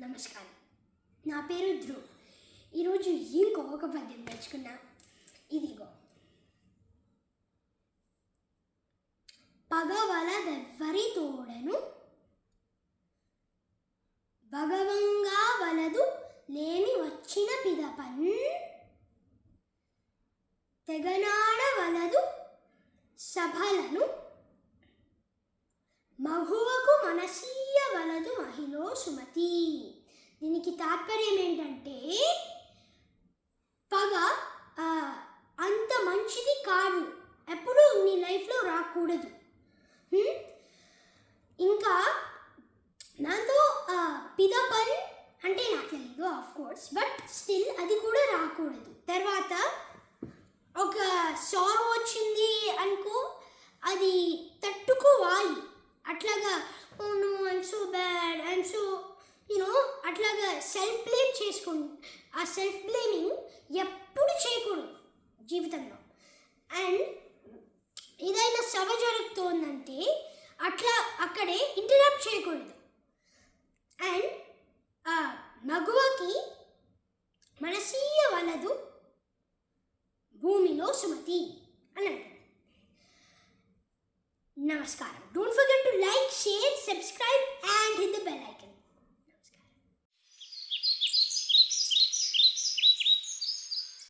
నమస్కారం. నా పేరు ధ్రువ్. ఈరోజు ఇంకొక పద్యం నేర్చుకున్నా? ఇదిగో. పగవలదెవ్వరి తోడను? భగవంగా వలదు లేని వచ్చిన పిదపన్? తెగనాడ వలదు సభలను? మగువకు మనసీయ వలదు మహిళో సుమతి? కాదు. ఎప్పుడూ నీ లైఫ్లో రాకూడదు. ఇంకా నాతో పిదపన్ అంటే నాకు తెలియదు ఆఫ్ కోర్స్ బట్ స్టిల్ అది కూడా రాకూడదు. తర్వాత ఒక సారో వచ్చింది అనుకో అది తట్టుకోవాలి. అట్లాగా ఓ no I'm so bad I'm so you know అట్లాగా సెల్ఫ్ బ్లేమ్ చేసుకో ఆ సెల్ఫ్ బ్లేమింగ్ ఎప్పుడు చేయకూడదు జీవితంలో. సభ జరుగుతోందంటే అట్లా అక్కడే ఇంటరప్ట్ చేయకూడదు. అండ్ ఆ మగువకి మనసీయ వలదు భూమిలో సుమతి అని అంటారు నమస్కారం. Don't forget